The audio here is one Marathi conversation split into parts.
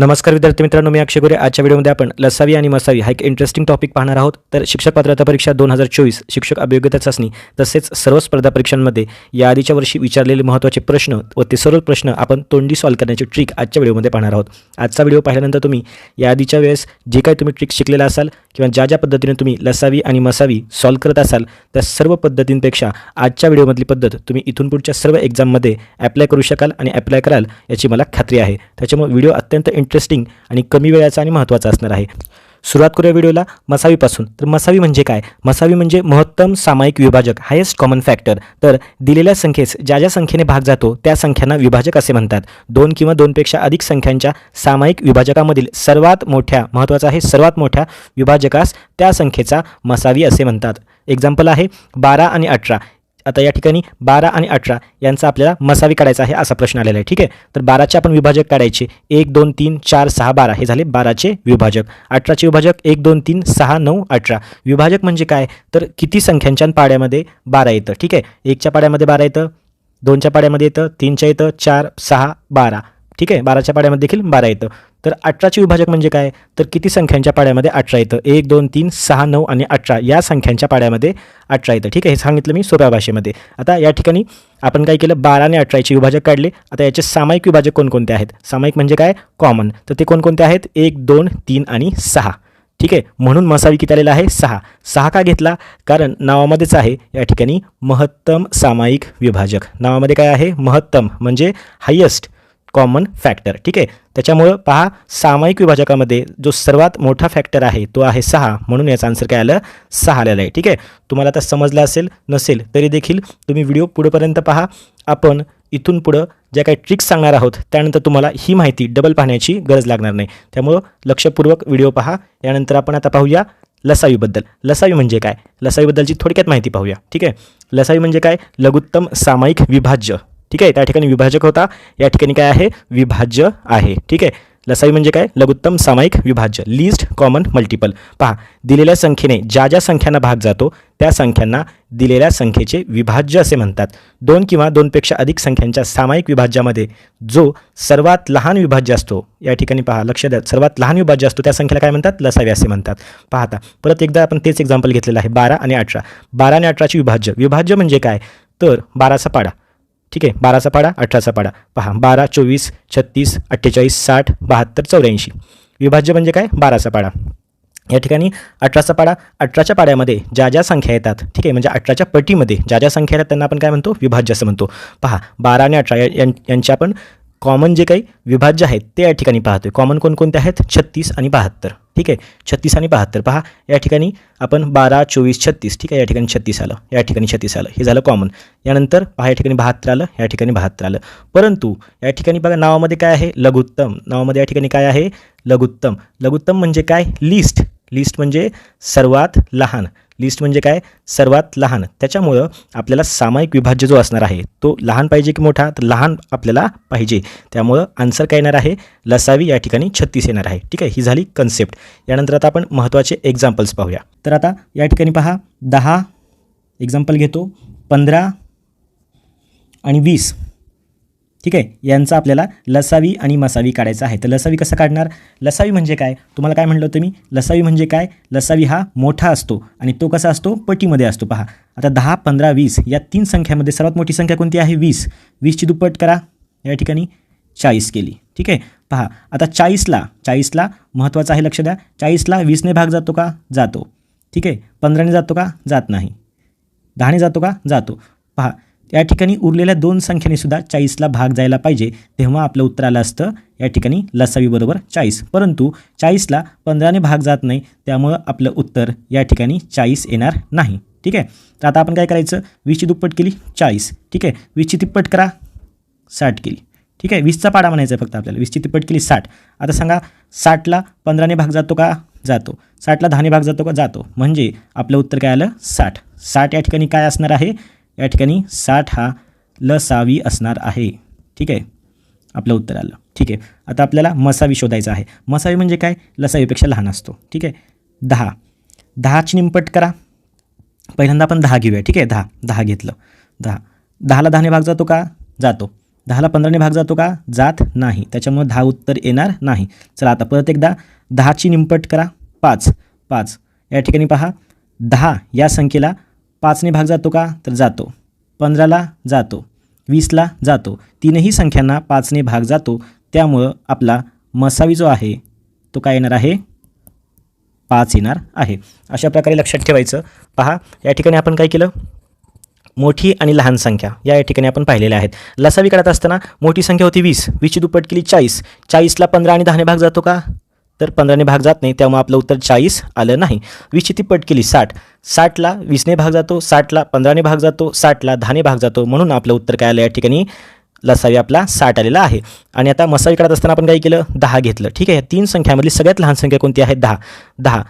नमस्कार विद्यार्थी मित्रांनो मी अक्षय गोरे. आजच्या व्हिडिओमध्ये आपण लसावी आणि मसावी हा एक इंटरेस्टिंग टॉपिक पाहणार आहोत. तर शिक्षक पात्रता परीक्षा दोन हजार चोवीस शिक्षक अभियोग्यता चाचणी तसेच सर्व स्पर्धा परीक्षांमध्ये या आधीच्या वर्षी विचारलेले महत्त्वाचे प्रश्न व ते सर्व प्रश्न आपण तोंडी सॉल्व करण्याची ट्रिक आजच्या व्हिडिओमध्ये पाहणार आहोत. आजचा व्हिडिओ पाहिल्यानंतर तुम्ही या आधीच्या वेळेस जे काही तुम्ही ट्रिक शिकलेला असाल किंवा ज्या ज्या पद्धतीने तुम्ही लसावी आणि मसावी सॉल्व करत असाल त्या सर्व पद्धतींपेक्षा आजच्या व्हिडिओमधली पद्धत तुम्ही इथून पुढच्या सर्व एक्झाममध्ये ॲप्लाय करू शकाल आणि ॲप्लाय कराल याची मला खात्री आहे. त्याच्यामुळे व्हिडिओ अत्यंत इंटरेस्टिंग आणि कमी वेळाचा आणि महत्त्वाचा असणार आहे. सुरुवात करूया व्हिडिओला. मसावीपासून. तर मसावी म्हणजे काय? मसावी म्हणजे महत्तम सामायिक विभाजक हायेस्ट कॉमन फॅक्टर तर दिलेल्या संख्येस ज्या ज्या संख्येने भाग जातो त्या संख्यांना विभाजक असे म्हणतात. दोन किंवा दोनपेक्षा अधिक संख्यांच्या सामायिक विभाजकामधील सर्वात मोठ्या महत्त्वाचा आहे सर्वात मोठ्या विभाजकास त्या संख्येचा मसावी असे म्हणतात. एक्झाम्पल आहे बारा आणि अठरा. आता या ठिकाणी बारा आणि अठरा यांचा आपल्याला मसावी काढायचा आहे असा प्रश्न आलेला आहे. ठीक आहे? तर बाराचे आपण विभाजक काढायचे. एक दोन तीन चार सहा बारा. हे झाले बाराचे विभाजक. अठराचे विभाजक एक दोन तीन सहा नऊ अठरा. विभाजक म्हणजे काय? तर किती संख्यांच्या पाड्यामध्ये बारा येतं. ठीक आहे? एकच्या पाड्यामध्ये बारा येतं दोनच्या पाड्यामध्ये येतं तीनच्या येतं चार सहा बारा. ठीक आहे? बाराच्या पाड्यामध्ये देखील बारा येतं. तर अठराचे विभाजक म्हणजे काय? तर किती संख्यांच्या पाड्यामध्ये अठरा येतं? एक दोन तीन सहा नऊ आणि अठरा. या संख्यांच्या पाड्यामध्ये अठरा येतं. ठीक आहे? हे सांगितलं मी सोप्या भाषेमध्ये. आता या ठिकाणी आपण काय केलं? बारा आणि अठराचे विभाजक काढले. आता याचे सामायिक विभाजक कोणकोणते आहेत? सामायिक म्हणजे काय? कॉमन तर ते कोणकोणते आहेत? एक दोन तीन आणि सहा. ठीक आहे? म्हणून मसावी किती आलेला आहे? सहा. सहा का घेतला? कारण नावामध्येच आहे या ठिकाणी महत्तम सामायिक विभाजक. नावामध्ये काय आहे? महत्तम म्हणजे हायेस्ट कॉमन फॅक्टर ठीक आहे? त्याच्यामुळं पहा सामायिक विभाजकामध्ये जो सर्वात मोठा फॅक्टर आहे तो आहे सहा. म्हणून याचा आन्सर काय आलं? सहा आलेला आहे ठीक आहे? तुम्हाला आता समजलं असेल नसेल तरी देखील तुम्ही व्हिडिओ पुढेपर्यंत पहा. आपण इथून पुढं ज्या काही ट्रिक्स सांगणार आहोत त्यानंतर तुम्हाला ही माहिती डबल पाहण्याची गरज लागणार नाही. त्यामुळं लक्षपूर्वक व्हिडिओ पहा. यानंतर आपण आता पाहूया लसावीबद्दल लसावी म्हणजे काय? लसावीबद्दलची थोडक्यात माहिती पाहूया ठीक आहे? लसावी म्हणजे काय? लघुत्तम सामायिक विभाज्य. ठीक आहे त्या ठिकाणी विभाजक होता. या ठिकाणी काय आहे? विभाज्य आहे. ठीक आहे. लसावी म्हणजे काय? लघुत्तम सामायिक विभाज्य. लिस्ट कॉमन मल्टिपल पहा दिलेल्या संख्येने ज्या ज्या संख्यांना भाग जातो त्या संख्यांना दिलेल्या संख्येचे विभाज्य असे म्हणतात. दोन किंवा दोनपेक्षा अधिक संख्यांच्या सामायिक विभाज्यामध्ये जो सर्वात लहान विभाज्य असतो या ठिकाणी पहा लक्ष द्या. सर्वात लहान विभाज्य असतो त्या संख्येला काय म्हणतात? लसावी असे म्हणतात. पाहता परत एकदा आपण तेच एक्झाम्पल घेतलेलं आहे बारा आणि अठरा. बारा आणि अठराचे विभाज्य. विभाज्य म्हणजे काय? तर बाराचा पाडा. ठीक आहे बाराचा पाडा अठराचा पाडा. पहा बारा चोवीस छत्तीस अठ्ठेचाळीस साठ बहात्तर चौऱ्याऐंशी. विभाज्य म्हणजे काय? बाराचा पाडा. या ठिकाणी अठराचा पाडा अठराच्या पाड्यामध्ये ज्या ज्या संख्या येतात ठीक आहे म्हणजे अठराच्या पटीमध्ये ज्या ज्या संख्या येतात त्यांना आपण काय म्हणतो? विभाज्य असं म्हणतो. पहा बारा आणि अठरा या- यां- आपण कॉमन जे काही विभाज्य आहेत ते या ठिकाणी पाहतोय. कॉमन कोणकोणते आहेत? छत्तीस आणि बहात्तर. ठीक आहे? छत्तीस आणि बहात्तर. पहा या ठिकाणी आपण बारा चोवीस छत्तीस. ठीक आहे? या ठिकाणी छत्तीस आलं. या ठिकाणी छत्तीस आलं. हे झालं कॉमन यानंतर पहा या ठिकाणी बहात्तर आलं. या ठिकाणी बहात्तर आलं. परंतु या ठिकाणी बघा नावामध्ये काय आहे? लघुत्तम. नावामध्ये या ठिकाणी काय आहे? लघुत्तम. लघुत्तम म्हणजे काय? लिस्ट लिस्ट म्हणजे सर्वात लहान. लिस्ट म्हणजे काय? सर्वात लहान. त्याच्यामुळं आपल्याला सामायिक विभाज्य जो असणार आहे तो लहान पाहिजे की मोठा? तर लहान आपल्याला पाहिजे. त्यामुळं आन्सर काय येणार आहे? लसावी या ठिकाणी छत्तीस येणार आहे. ठीक आहे? ही झाली कन्सेप्ट यानंतर आता आपण महत्त्वाचे एक्झाम्पल्स पाहूया. तर आता या ठिकाणी पहा. दहा एक्झाम्पल घेतो. पंधरा आणि वीस. ठीक आहे? यांचा आपल्याला लसावी आणि मसावी काढायचा आहे. तर लसावी कसं काढणार? लसावी म्हणजे काय? तुम्हाला काय म्हटलं होतं मी? लसावी म्हणजे काय? लसावी हा मोठा असतो आणि तो कसा असतो? पटीमध्ये असतो. पहा. आता दहा पंधरा वीस या तीन संख्यामध्ये सर्वात मोठी संख्या कोणती आहे? वीस. वीसची दुप्पट करा. या ठिकाणी चाळीस केली. ठीक आहे? पहा. आता चाळीसला चाळीसला महत्त्वाचं आहे लक्ष द्या. चाळीसला वीसने भाग जातो का? जातो. ठीक आहे? पंधराने जातो का? जात नाही. दहाने जातो का? जातो. पहा. या ठिकाणी उरलेल्या दोन संख्येने सुद्धा चाळीसला भाग जायला पाहिजे. तेव्हा आपलं उत्तर आलं असतं या ठिकाणी लसावी बरोबर चाळीस. परंतु चाळीसला पंधराने भाग जात नाही त्यामुळं आपलं उत्तर या ठिकाणी चाळीस येणार नाही. ठीक आहे? तर आता आपण काय करायचं? वीसची दुप्पट केली चाळीस. ठीक आहे? वीसची तिप्पट करा साठ केली. ठीक आहे? वीसचा पाडा म्हणायचा आहे फक्त आपल्याला. वीसची तिप्पट केली साठ. आता सांगा साठला पंधराने भाग जातो का? जातो. साठला दहाने भाग जातो का? जातो. म्हणजे आपलं उत्तर काय आलं? साठ. साठ या ठिकाणी काय असणार आहे? या ठिकाणी साठ हा लसावी असणार आहे. ठीक आहे? आपलं उत्तर आलं. ठीक आहे. आता आपल्याला मसावी शोधायचा आहे. मसावी म्हणजे काय? लसावीपेक्षा लहान असतो. ठीक आहे? दहा. दहाची निमपट करा. पहिल्यांदा आपण दहा घेऊया. ठीक आहे? दहा. दहा घेतलं. दहा. दहाला दहाने भाग जातो का? जातो. दहाला पंधराने भाग जातो का? जात नाही. त्याच्यामुळे दहा उत्तर येणार नाही. चला आता परत एकदा दहाची निमपट करा. पाच. पाच. या ठिकाणी पहा. दहा या संख्येला पाचने भाग जातो का? तर जातो. पंधराला जातो. वीसला जातो. तीनही संख्यांना पाचने भाग जातो. त्यामुळं आपला मसावी जो आहे तो काय येणार आहे? पाच येणार आहे. अशा प्रकारे लक्षात ठेवायचं. पहा या ठिकाणी आपण काय केलं? मोठी आणि लहान संख्या. या ठिकाणी आपण पाहिलेल्या आहेत. लसावी काढत असताना मोठी संख्या होती वीस. वीसची दुप्पट केली चाळीस. चाळीसला पंधरा आणि दहाने भाग जातो का? तर पंधराने भाग जात नाही त्यामुळे आपलं उत्तर चाळीस आलं नाही. वीसची पट केली साठ. साठला वीसने भाग जातो साठला पंधराने भाग जातो साठला दहाने भाग जातो म्हणून आपलं उत्तर काय आलं या ठिकाणी? लसावी आपला साठ आलेला आहे. आणि आता मसावी काढत असताना आपण काय केलं? दहा घेतलं. ठीक आहे तीन संख्यामधली सगळ्यात लहान संख्या कोणती आहे? दहा. दहा.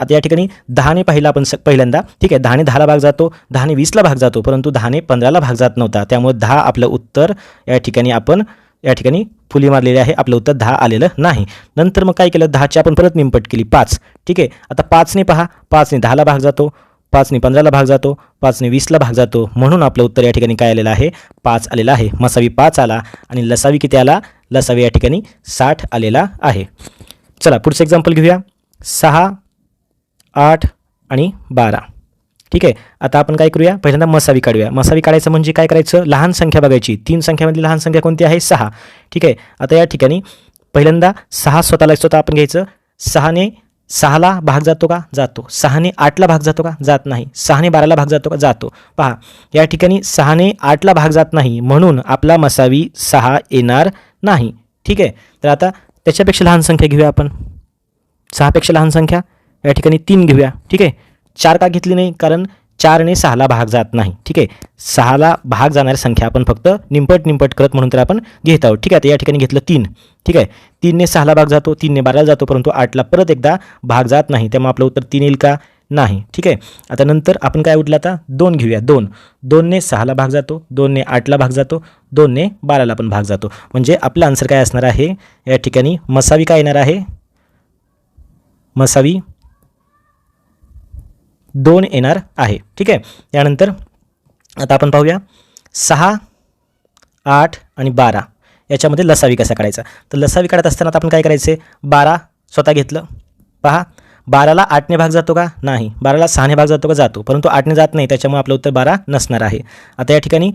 आता या ठिकाणी दहाने पाहिला आपण स पहिल्यांदा. ठीक आहे दहाने दहाला भाग जातो दहाने वीसला भाग जातो परंतु दहाने पंधराला भाग जात नव्हता. त्यामुळे दहा आपलं उत्तर या ठिकाणी आपण या ठिकाणी फुली मारलेली आहे. आपलं उत्तर दहा आलेलं नाही. नंतर मग काय केलं? दहाची आपण परत निमपट केली. पाच. ठीक आहे? आता पाचने पहा. पाचने दहाला भाग जातो. पाचने पंधराला भाग जातो. पाचने वीसला भाग जातो. म्हणून आपलं उत्तर या ठिकाणी काय आलेलं आहे? पाच आलेलं आहे. मसावी पाच आला आणि लसावी किती आला? लसावी या ठिकाणी साठ आलेला आहे. चला पुढचं एक्झाम्पल घेऊया. सहा आठ आणि बारा. ठीक आहे? आता आपण काय करूया? पहिल्यांदा मसावी काढूया. मसावी काढायचं म्हणजे काय करायचं? लहान संख्या बघायची. तीन संख्यामधली लहान संख्या कोणती आहे? सहा. ठीक आहे? आता या ठिकाणी पहिल्यांदा सहा स्वतःला स्वतः आपण घ्यायचं. सहाने सहाला भाग जातो का? जातो. सहाने आठला भाग जातो का? जात नाही. सहाने बाराला भाग जातो का? जातो. पहा या ठिकाणी सहाने आठला भाग जात नाही. म्हणून आपला मसावी सहा येणार नाही. ठीक आहे? तर आता त्याच्यापेक्षा लहान संख्या घेऊया आपण. सहापेक्षा लहान संख्या. या ठिकाणी तीन घेऊया. ठीक आहे? चार का घेतली नाही कारण चारने सहाला भाग जात नाही. ठीक आहे? सहाला भाग जाणारी संख्या आपण फक्त निंपट निंपट करत म्हणून तर आपण घेत आहोत. ठीक आहे? तर या ठिकाणी घेतलं तीन. ठीक आहे? तीनने सहाला भाग जातो तीनने बाराला जातो परंतु आठला परत एकदा भाग जात नाही. त्यामुळे आपलं उत्तर तीन येईल का? नाही. ठीक आहे? आता नंतर आपण काय उठलं आता? दोन घेऊया. दोन. दोनने सहाला भाग जातो दोनने आठला भाग जातो दोनने बाराला पण भाग जातो. म्हणजे आपलं आन्सर काय असणार आहे? या ठिकाणी मसावी काय येणार आहे? मसावी दोन येणार आहे. ठीक आहे? त्यानंतर आता आपण पाहूया. सहा आठ आणि बारा याच्यामध्ये लसावी कसा काढायचा? तर लसावी काढत असताना आपण काय करायचे? बारा स्वतः घेतलं. पहा. बाराला आठने भाग जातो का? नाही. बाराला सहाने भाग जातो का? जातो. परंतु आठने जात नाही. त्याच्यामुळे आपलं उत्तर बारा नसणार आहे. आता या ठिकाणी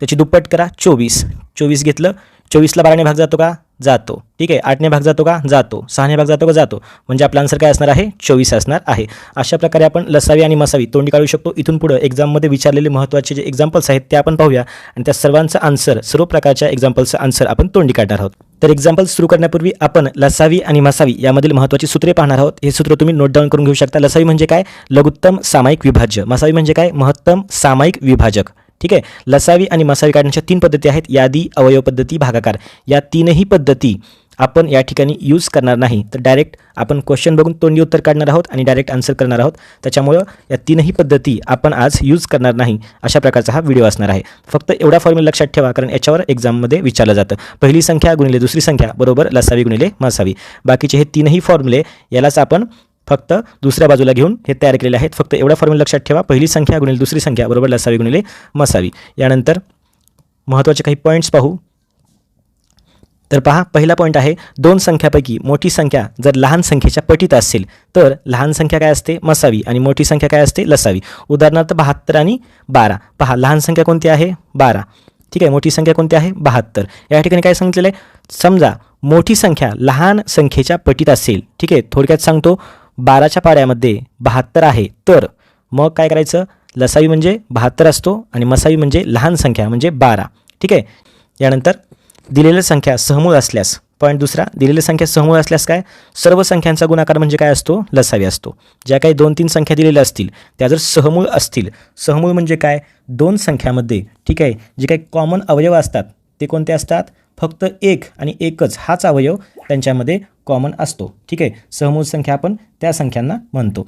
त्याची दुप्पट करा. चोवीस. चोवीस घेतलं. चोवीसला बाराने भाग जातो का? जातो. ठीक आहे? आठने भाग जातो का? जातो. सहाने भाग जातो का? जातो. म्हणजे आपला आन्सर काय असणार आहे? चोवीस असणार आहे. अशा प्रकारे आपण लसावी आणि मसावी तोंडी काढू शकतो. इथून पुढं एक्झाममध्ये विचारलेले महत्त्वाचे जे एक्झाम्पल्स आहेत ते आपण पाहूया. आणि त्या सर्वांचं आन्सर सर्व प्रकारच्या एक्झाम्पल्सचं आन्सर आपण तोंडी काढणार आहोत. तर एक्झाम्पल सुरू करण्यापूर्वी आपण लसावी आणि मसावी यामधील महत्त्वाची सूत्रे पाहणार आहोत. हे सूत्र तुम्ही नोट डाऊन करून घेऊ शकता. लसावी म्हणजे काय? लघुत्तम सामायिक विभाज्य. मसावी म्हणजे काय? महत्तम सामायिक विभाजक. ठीक आहे? लसावी आणि मसावी काढण्याच्या तीन पद्धती आहेत. यादी अवयव पद्धती भागाकार. या तीनही पद्धती आपण या ठिकाणी यूज करणार नाही. तर डायरेक्ट आपण क्वेश्चन बघून तोंडी उत्तर काढणार आहोत आणि डायरेक्ट आन्सर करणार आहोत. त्याच्यामुळं या तीनही पद्धती आपण आज यूज करणार नाही. अशा प्रकारचा हा व्हिडिओ असणार आहे. फक्त एवढा फॉर्म्युला लक्षात ठेवा कारण याच्यावर एक्झाममध्ये विचारलं जातं. पहिली संख्या गुणिले दुसरी संख्या. बरोबर? लसावी गुणिले मसावी. बाकीचे हे तीनही फॉर्म्युले यालाच आपण फक्त दुसऱ्या बाजूला घेऊन हे तयार केलेले आहेत. फक्त एवढा फॉर्म्युला लक्षात ठेवा. पहिली संख्या गुणिले दुसरी संख्या बरोबर लसावी गुणिले मसावी. यानंतर महत्त्वाचे काही पॉईंट्स पाहू. तर पहा पहिला पॉईंट आहे दोन संख्यापैकी मोठी संख्या जर लहान संख्येच्या पटीत असेल तर लहान संख्या काय असते? मसावी. आणि मोठी संख्या काय असते? लसावी. उदाहरणार्थ बहात्तर आणि बारा. पहा लहान संख्या कोणती आहे? बारा. ठीक आहे मोठी संख्या कोणती आहे? बहात्तर. या ठिकाणी काय सांगितलेलं आहे? समजा मोठी संख्या लहान संख्येच्या पटीत असेल ठीक आहे थोडक्यात सांगतो. बाराच्या पाड्यामध्ये बहात्तर आहे. तर मग काय करायचं? लसावी म्हणजे बहात्तर असतो आणि मसावी म्हणजे लहान संख्या म्हणजे बारा. ठीक आहे? यानंतर दिलेल्या संख्या सहमूळ असल्यास पॉईंट दुसरा दिलेल्या संख्या सहमूळ असल्यास काय? सर्व संख्यांचा गुणाकार म्हणजे काय असतो? लसावी असतो. ज्या काही दोन तीन संख्या दिलेल्या असतील त्या जर सहमूळ असतील सहमूळ म्हणजे काय? दोन संख्यामध्ये ठीक आहे? जे काही कॉमन अवयव असतात ते कोणते असतात? फक्त एक आणि एकच हाच अवयव त्यांच्यामध्ये कॉमन असतो. ठीक? आहे सहमूल संख्या आपण त्या संख्यांना म्हणतो.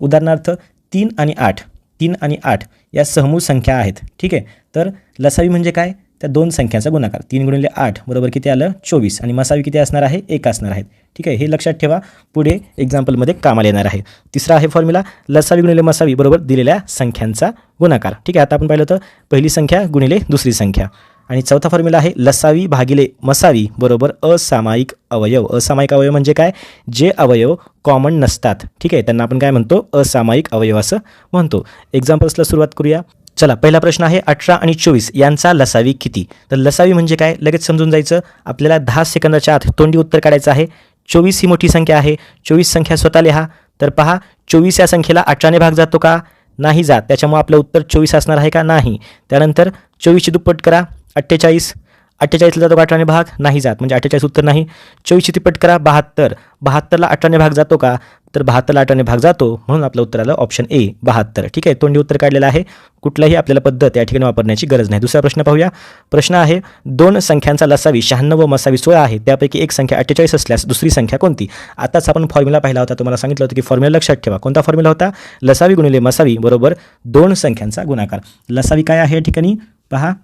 उदाहरणार्थ तीन आणि आठ. तीन आणि आठ या सहमूल संख्या आहेत. ठीक? आहे तर लसावी म्हणजे काय? त्या दोन संख्यांचा गुणाकार. तीन गुणिले आठ बरोबर किती आलं? चोवीस. आणि मसावी किती असणार आहे? एक असणार आहेत. ठीक? आहे हे लक्षात ठेवा. पुढे एक्झाम्पलमध्ये कामाला येणार आहे. तिसरा आहे फॉर्म्युला लसावी गुणिले मसावी बरोबर दिलेल्या संख्यांचा गुणाकार. ठीक? आहे आता आपण पाहिलं तर पहिली संख्या गुणिले दुसरी संख्या. आणि चौथा फॉर्म्युला आहे लसावी भागिले मसावी बरोबर असामायिक अवयव. असामायिक अवयव म्हणजे काय? जे अवयव कॉमन नसतात. ठीक आहे? त्यांना आपण काय म्हणतो? असामायिक अवयव असं म्हणतो. एक्झाम्पल्सला सुरुवात करूया. चला पहिला प्रश्न आहे अठरा आणि चोवीस. यांचा लसावी किती? तर लसावी म्हणजे काय? लगेच समजून जायचं. आपल्याला दहा सेकंदाच्या आत तोंडी उत्तर काढायचं आहे. चोवीस ही मोठी संख्या आहे. चोवीस संख्या स्वतः लिहा. तर पहा चोवीस या संख्येला अठराने भाग जातो का? नाही जात. त्याच्यामुळे आपलं उत्तर चोवीस असणार आहे का? नाही. त्यानंतर चोवीसची दुप्पट करा. अठ्ठेचाळीस. अठ्ठेचाळीसला जातो का अठराने भाग? नाही जात. म्हणजे अठ्ठेचाळीस उत्तर नाही. चोवीसची तिप्पट करा. बहात्तर. बहात्तरला अठराने भाग जातो का? तर बहात्तरला अठराने भाग जातो. म्हणून आपलं उत्तर आलं ऑप्शन ए बहात्तर. ठीक आहे? तोंडी उत्तर काढलेलं आहे. कुठलाही आपल्याला पद्धत या ठिकाणी वापरण्याची गरज नाही. दुसरा प्रश्न पाहूया. प्रश्न आहे दोन संख्यांचा लसावी शहाण्णव व मसावी सोळा आहे. त्यापैकी एक संख्या अठ्ठेचाळीस असल्यास दुसरी संख्या कोणती? आताच आपण फॉर्म्युला पाहिला होता. तुम्हाला सांगितलं होतं की फॉर्म्युला लक्षात ठेवा. कोणता फॉर्म्युला होता? लसावी गुणिले मसावी बरोबर दोन संख्यांचा गुणाकार. लसावी काय आहे या ठिकाणी? पहा.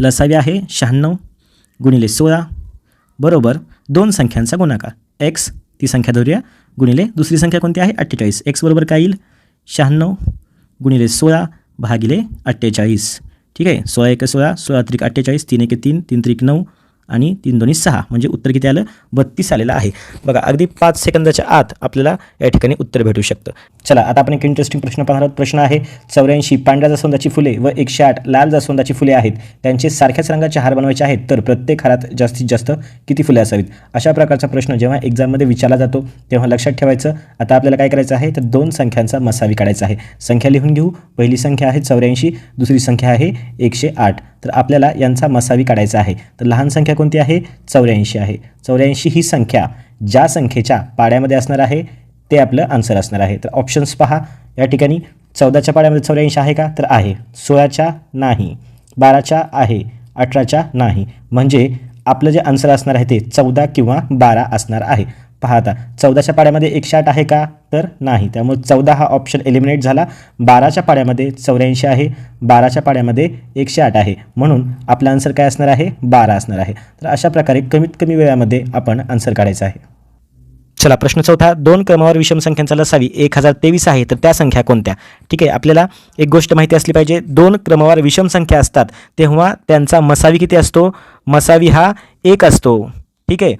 लसावी आहे शहाण्णव गुणिले सोळा बरोबर दोन संख्यांचा गुणाकार. एक्स ती संख्या धरूया. गुणिले दुसरी संख्या कोणती आहे? अठ्ठेचाळीस. एक्स बरोबर काय येईल? शहाण्णव गुणिले सोळा भागिले अठ्ठेचाळीस. ठीक आहे? सोळा एक सोळा सोळा त्रिक अठ्ठेचाळीस तीन एक तीन तीन त्रिक नऊ. आणि तीन दोन्ही सहा म्हणजे उत्तर किती आलं? बत्तीस आलेलं आहे. बघा अगदी पाच सेकंदाच्या आत आपल्याला या ठिकाणी उत्तर भेटू शकतं. चला आता आपण एक इंटरेस्टिंग प्रश्न पाहणार आहोत. प्रश्न आहे चौऱ्याऐंशी पांढऱ्या जास्वंदाची फुले व एकशे आठ लाल जास्वंदाची फुले आहेत. त्यांचे सारख्याच रंगाचे हार बनवायचे आहेत तर प्रत्येक हारात जास्तीत जास्त किती फुले असावीत? अशा प्रकारचा प्रश्न जेव्हा एक्झाममध्ये विचारला जातो तेव्हा लक्षात ठेवायचं आता आपल्याला काय करायचं आहे? तर दोन संख्यांचा मसावी काढायचा आहे. संख्या लिहून घेऊ. पहिली संख्या आहे चौऱ्याऐंशी दुसरी संख्या आहे एकशे आठ. तर आपल्याला यांचा मसावी काढायचा आहे. तर लहान संख्या कोणती आहे? चौऱ्याऐंशी आहे. चौऱ्याऐंशी ही संख्या ज्या संख्येच्या पाड्यामध्ये असणार आहे ते आपलं आन्सर असणार आहे. तर ऑप्शन्स पहा. या ठिकाणी चौदाच्या पाड्यामध्ये चौऱ्याऐंशी आहे का? तर आहे. सोळाच्या नाही. बाराच्या आहे. अठराच्या नाही. म्हणजे आपलं जे आन्सर असणार आहे ते चौदा किंवा बारा असणार आहे. पहा आता चौदाच्या पाड्यामध्ये एकशे आठ आहे का? तर नाही. त्यामुळे चौदा हा ऑप्शन एलिमिनेट झाला. बाराच्या पाड्यामध्ये चौऱ्याऐंशी आहे. बाराच्या पाड्यामध्ये एकशे आठ आहे. म्हणून आपला आन्सर काय असणार आहे? बारा असणार आहे. तर अशा प्रकारे कमीत कमी वेळामध्ये आपण आन्सर काढायचा आहे. चला प्रश्न चौथा. दोन क्रमावर विषम संख्यांचा लसावी एक हजार तेवीस आहे. तर त्या संख्या कोणत्या? ठीक आहे आपल्याला एक गोष्ट माहिती असली पाहिजे. दोन क्रमावर विषम संख्या असतात तेव्हा त्यांचा मसावी किती असतो? मसावी हा एक असतो. ठीक आहे?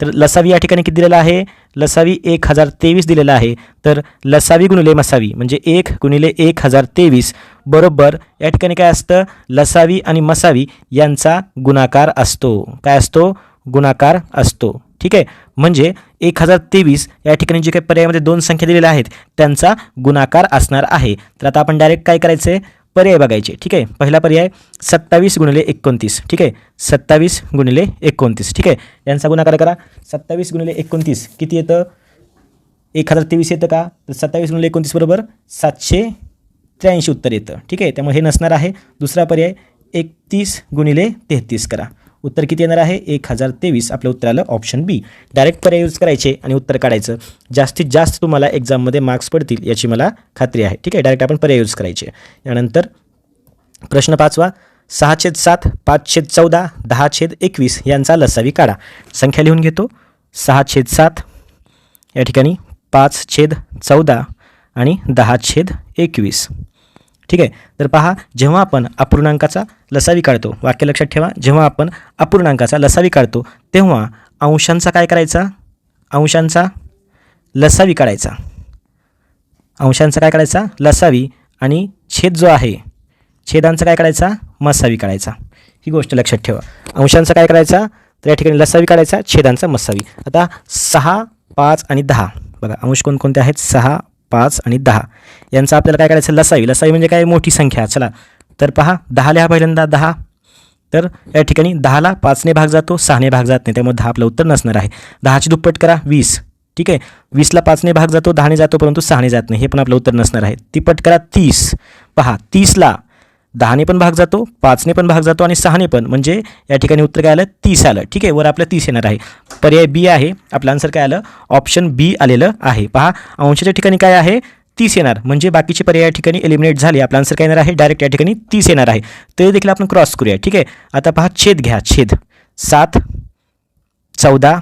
तर लसावी या ठिकाणी किती दिलेला आहे? लसावी एक हजार तेवीस दिलेला आहे. तर लसावी गुणिले मसावी म्हणजे एक गुणिले एक हजार तेवीस बरोबर या ठिकाणी काय असतं? लसावी आणि मसावी यांचा गुणाकार असतो. काय असतो? गुणाकार असतो. ठीक आहे? म्हणजे एक हजार तेवीस या ठिकाणी जे काही पर्यायामध्ये दोन संख्या दिलेल्या आहेत त्यांचा गुणाकार असणार आहे. तर आता आपण डायरेक्ट काय करायचं आहे पर्याय बघायचे ठीक आहे? पहिला पर्याय सत्तावीस गुणिले एकोणतीस ठीक आहे? सत्तावीस गुणिले एकोणतीस ठीक आहे? यांचा गुणाकार करा. सत्तावीस गुणिले एकोणतीस किती येतं? एक हजार तेवीस येतं का? तर सत्तावीस गुणिले एकोणतीस बरोबर सातशे त्र्याऐंशी उत्तर येतं ठीक आहे? त्यामुळे हे नसणार आहे. दुसरा पर्याय एकतीस गुणिले तेहतीस करा. उत्तर किती येणार आहे? एक हजार तेवीस. आपलं उत्तर आलं ऑप्शन बी डायरेक्ट पर्याय यूज करायचे आणि उत्तर काढायचं. जास्तीत जास्त तुम्हाला एक्झाममध्ये मार्क्स पडतील याची मला खात्री आहे. ठीक आहे? डायरेक्ट आपण पर्याय यूज करायचे. यानंतर प्रश्न पाचवा. सहा छेद सात पाच छेद चौदा दहा छेद एकवीस यांचा लसावी काढा. संख्या लिहून घेतो. सहा छेद सात या ठिकाणी पाच छेद चौदा आणि दहा छेद एकवीस. ठीक आहे? तर पहा जेव्हा आपण अपूर्णांकाचा लसावी काढतो वाक्य लक्षात ठेवा जेव्हा आपण अपूर्णांकाचा लसावी काढतो तेव्हा अंशांचा काय करायचा? अंशांचा लसावी काढायचा. अंशांचा काय करायचा लसावी आणि छेद जो आहे छेदांचा काय काढायचा? मसावी काढायचा. ही गोष्ट लक्षात ठेवा. अंशांचा काय करायचा? तर या ठिकाणी लसावी काढायचा छेदांचा मसावी. आता सहा पाच आणि दहा. बघा अंश कोणकोणते आहेत? सहा पाच आणि दहा. यांचा आपल्याला काय करायचं? लसाई. लसाई म्हणजे काय? मोठी संख्या. चला. तर पहा दहा लिहा पहिल्यांदा दहा. तर या ठिकाणी दहाला पाचने भाग जातो सहाने भाग जात नाही. त्यामुळे दहा आपलं उत्तर नसणार आहे. दहाची दुप्पट करा वीस. ठीक आहे? वीसला पाचने भाग जातो दहाने जातो परंतु सहाने जात नाही. हे पण आपलं उत्तर नसणार आहे. तिप्पट करा तीस. पहा तीसला दहाने पण भाग जातो पाचने पण भाग जातो आणि सहाने पण. म्हणजे या ठिकाणी उत्तर काय आलं? तीस आलं. ठीक आहे वर आपलं तीस येणार आहे. पर्याय बी आहे. आपलं आन्सर काय आलं? ऑप्शन बी आलेलं आहे. पहा अंशाच्या ठिकाणी काय आहे? तीस येणार. म्हणजे बाकीचे पर्याय या ठिकाणी एलिमिनेट झाले. आपलं आन्सर काय येणार आहे? डायरेक्ट या ठिकाणी तीस येणार आहे. ते देखील आपण क्रॉस करूया. ठीक आहे. आता पहा छेद घ्या. छेद. सात चौदा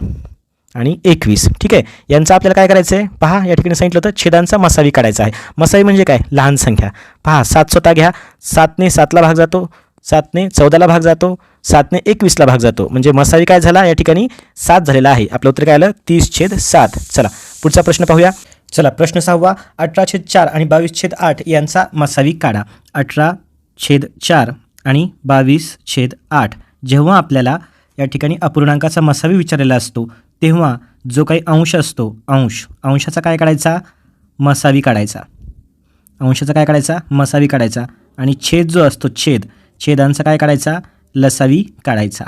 आणि एकवीस. ठीक आहे? यांचं आपल्याला काय करायचं आहे? पहा या ठिकाणी सांगितलं होतं छेदांचा मसावी काढायचा आहे. मसावी म्हणजे काय? लहान संख्या. पहा सात स्वतः घ्या. सातने सातला भाग जातो. सातने चौदाला भाग जातो. सातने एकवीसला भाग जातो. म्हणजे मसावी काय झाला? या ठिकाणी सात झालेला आहे. आपलं उत्तर काय आलं? तीस छेद सात. चला पुढचा प्रश्न पाहूया. चला प्रश्न सहावा. अठरा छेद चार आणि बावीस छेद आठ यांचा मसावी काढा. अठरा छेद चार आणि बावीस छेद आठ. जेव्हा आपल्याला या ठिकाणी अपूर्णांकाचा मसावी विचारलेला असतो तेव्हा जो काही अंश असतो अंश अंशाचा काय काढायचा? मसावी काढायचा. अंशाचा काय काढायचा? मसावी काढायचा. आणि छेद जो असतो छेद छेदांचा काय काढायचा? लसावी काढायचा.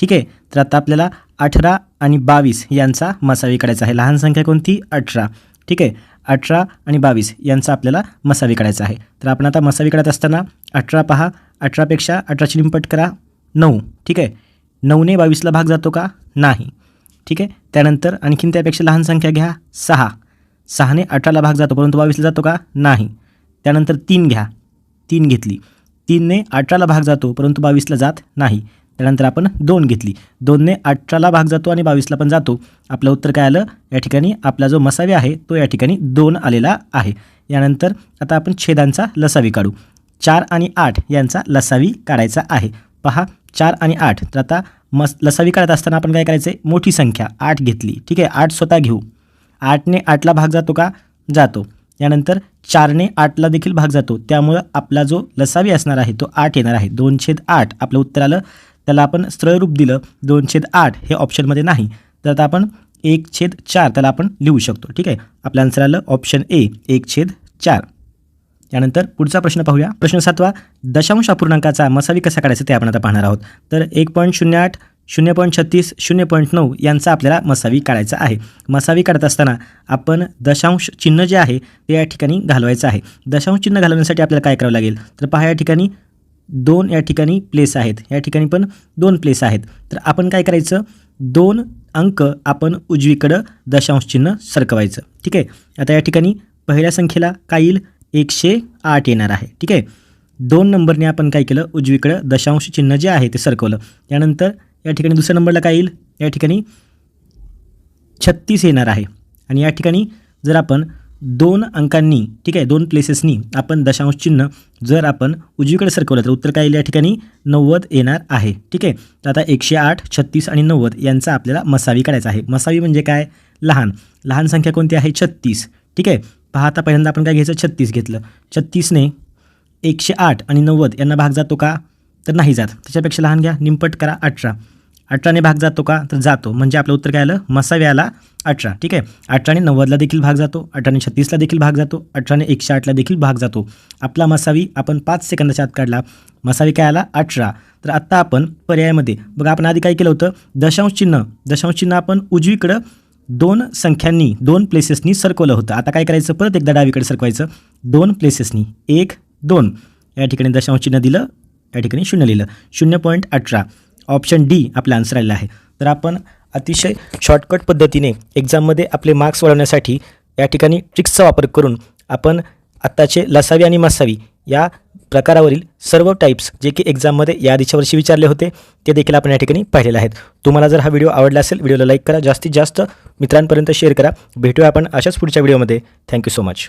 ठीक आहे? तर आता आपल्याला अठरा आणि बावीस यांचा मसावी काढायचा आहे. लहान संख्या कोणती? अठरा. ठीक आहे? अठरा आणि बावीस यांचा आपल्याला मसावी काढायचा आहे. तर आपण आता मसावी काढत असताना अठरा पहा. अठरापेक्षा अठराची लिंपट करा. नऊ. ठीक आहे? नऊने बावीसला भाग जातो का? नाही. ठीक आहे? त्यानंतर आणखीन त्यापेक्षा लहान संख्या घ्या. सहा. सहाने अठराला भाग जातो. परंतु बावीसला जातो का? नाही. त्यानंतर तीन घ्या. तीन घेतली. तीनने अठराला भाग जातो. परंतु बावीसला जात नाही. त्यानंतर आपण दोन घेतली. दोनने अठराला भाग जातो आणि बावीसला पण जातो. आपलं उत्तर काय आलं? या ठिकाणी आपला जो मसावी आहे तो या ठिकाणी दोन आलेला आहे. यानंतर आता आपण छेदांचा लसावी काढू. चार आणि आठ यांचा लसावी काढायचा आहे. पहा चार आणि आठ. तर आता मस लसावी काढत असताना आपण काय करायचं आहे मोठी संख्या आठ घेतली. ठीक आहे? आठ स्वतः घेऊ. आठने आठला भाग जातो का? जातो. यानंतर चारने आठला देखील भाग जातो. त्यामुळं आपला जो लसावी असणार आहे तो आठ येणार आहे. दोन छेद आठ. आपलं उत्तर आलं. त्याला आपण सरळ रूप दिलं. दोन छेद आठ हे ऑप्शनमध्ये नाही. तर आता आपण एक छेद चार त्याला आपण लिहू शकतो. ठीक आहे? आपलं आन्सर आलं. ऑप्शन ए एक छेद चार. यानंतर पुढचा प्रश्न पाहूया. प्रश्न सातवा दशांश अपूर्णांकाचा मसावी कसा काढायचा ते आपण आता पाहणार आहोत. तर एक पॉईंट शून्य आठ शून्य पॉईंट छत्तीस शून्य पॉईंट नऊ यांचा आपल्याला मसावी काढायचा आहे. मसावी काढत असताना आपण दशांश चिन्ह जे आहे ते या ठिकाणी घालवायचं आहे. दशांश चिन्ह घालवण्यासाठी आपल्याला काय करावं लागेल? तर पहा या ठिकाणी दोन या ठिकाणी प्लेस आहेत. या ठिकाणी पण दोन प्लेस आहेत. तर आपण काय करायचं? दोन अंक आपण उजवीकडं दशांश चिन्ह सरकवायचं. ठीक आहे? आता या ठिकाणी पहिल्या संख्येला काय येईल? एकशे आठ येणार आहे. ठीक आहे? दोन नंबरने आपण काय केलं? उजवीकडं दशांश चिन्ह जे आहे ते सरकवलं. त्यानंतर या ठिकाणी दुसऱ्या नंबरला काय येईल? या ठिकाणी छत्तीस येणार आहे. आणि या ठिकाणी जर आपण दोन अंकांनी ठीक आहे दोन प्लेसेसनी आपण दशांश चिन्ह जर आपण उजवीकडे सरकवलं तर उत्तर काय येईल या ठिकाणी? नव्वद येणार आहे. ठीक आहे? तर आता एकशे आठ छत्तीस आणि नव्वद यांचा आपल्याला मसावी काढायचा आहे. मसावी म्हणजे काय? लहान. लहान संख्या कोणती आहे? छत्तीस. ठीक आहे? पहा आता पहिल्यांदा आपण काय घ्यायचं? छत्तीस घेतलं. छत्तीसने एकशे आठ आणि नव्वद यांना भाग जातो का? तर नाही जात. त्याच्यापेक्षा लहान घ्या. निंपट करा अठरा. अठराने भाग जातो का? तर जातो. म्हणजे आपलं उत्तर काय आलं? मसाव्याला अठरा. ठीक आहे? अठराने नव्वदला देखील भाग जातो. अठराने छत्तीसला देखील भाग जातो. अठराने एकशे आठला देखील भाग जातो. आपला मसावी आपण पाच सेकंदाच्या आत काढला. मसावी काय आला? अठरा. तर आत्ता आपण पर्यायामध्ये बघा आपण आधी काय केलं होतं? दशांश चिन्ह. दशांश चिन्ह आपण उजवीकडं दोन संख्यांनी दोन प्लेसेसनी सरकवलं होतं. आता काय करायचं? परत एकदा डावीकडे सरकवायचं. दोन प्लेसेसनी एक दोन. या ठिकाणी दशांश चिन्ह दिलं या ठिकाणी शून्य लिहिलं. शून्य पॉईंट अठरा. ऑप्शन डी आपला आन्सर आलेला आहे. तर आपण अतिशय शॉर्टकट पद्धतीने एक्झाममध्ये आपले मार्क्स वाढवण्यासाठी या ठिकाणी ट्रिक्सचा वापर करून आपण आत्ताचे लसावी आणि मसावी या प्रकारावरील सर्व टाईप्स जे की एक्झाममध्ये या आधीच्या वर्षी विचारले होते ते देखील आपण या ठिकाणी पाहिलेले आहेत. तुम्हाला जर हा व्हिडिओ आवडला असेल व्हिडिओला लाईक करा. जास्तीत जास्त मित्रांपर्यंत शेअर करा. भेटूया आपण अशाच पुढच्या व्हिडिओमध्ये थँक्यू सो मच